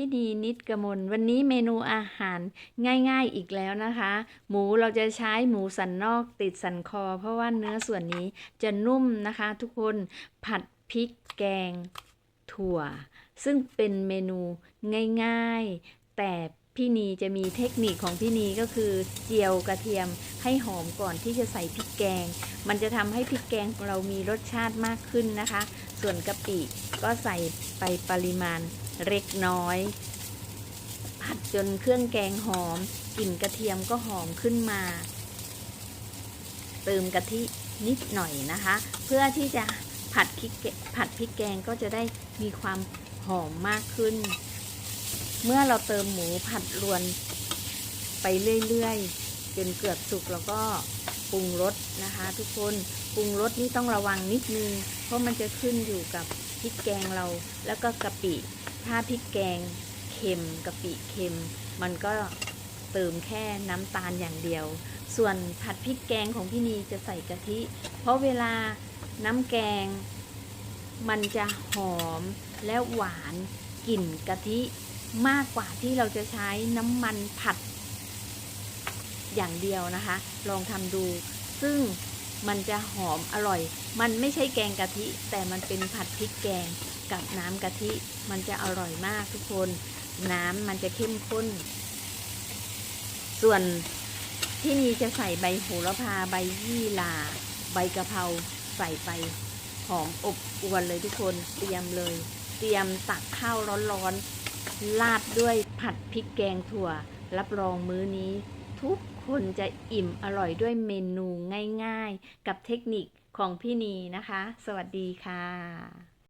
พี่ดีนิดกมลวันนี้เมนูอาหารง่ายๆอีกแล้วนะคะ หมูเราจะใช้หมูสันนอกติดสันคอ เพราะว่าเนื้อส่วนนี้จะนุ่มนะคะ ทุกคนผัดพริกแกงถั่ว ซึ่งเป็นเมนูง่ายๆ แต่พี่นีจะมีเทคนิคของพี่นีก็คือเจียวกระเทียมให้หอมก่อนที่จะใส่พริกแกง มันจะทำให้พริกแกงของเรามีรสชาติมากขึ้นนะคะ ส่วนกะปิก็ใส่ไปปริมาณ เล็กน้อย ผัดจนเครื่องแกงหอม กลิ่นกระเทียมก็หอมขึ้นมา เติมกะทินิดหน่อยนะคะ เพื่อที่จะผัดพริกผัดพริกแกงก็จะได้มีความหอมมากขึ้น เมื่อเราเติมหมูผัดรวนไปเรื่อยๆ จนเกือบสุกแล้วก็ปรุงรสนะคะ ทุกคนปรุงรสนี่ต้องระวังนิดนึง เพราะมันจะขึ้นอยู่กับพริกแกงเราแล้วก็กะปิ ถ้าพริกแกงเค็มกะปิเค็ม มันก็เติมแค่น้ำตาลอย่างเดียว ส่วนผัดพริกแกงของพี่นีจะใส่กะทิ เพราะเวลาน้ำแกง มันจะหอมและหวานกลิ่นกะทิมากกว่าที่เราจะใช้น้ำมันผัด อย่างเดียวนะคะ ลองทำดู ซึ่งมันจะหอมอร่อย มันไม่ใช่แกงกะทิ แต่มันเป็นผัดพริกแกง กับน้ำกะทิมันจะอร่อยมากทุกคน น้ำมันจะเข้มข้น ส่วนที่นี่จะใส่ใบโหระพาใบยี่หร่าใบกะเพราใส่ไปหอมอบอวนเลยทุกคนเตรียมเลย เตรียมตักข้าวร้อนๆราดด้วยผัดพริกแกงถั่ว รับรองมื้อนี้ ทุกคนจะอิ่มอร่อยด้วยเมนูง่ายๆ กับเทคนิคของพี่นีนะคะ สวัสดีค่ะ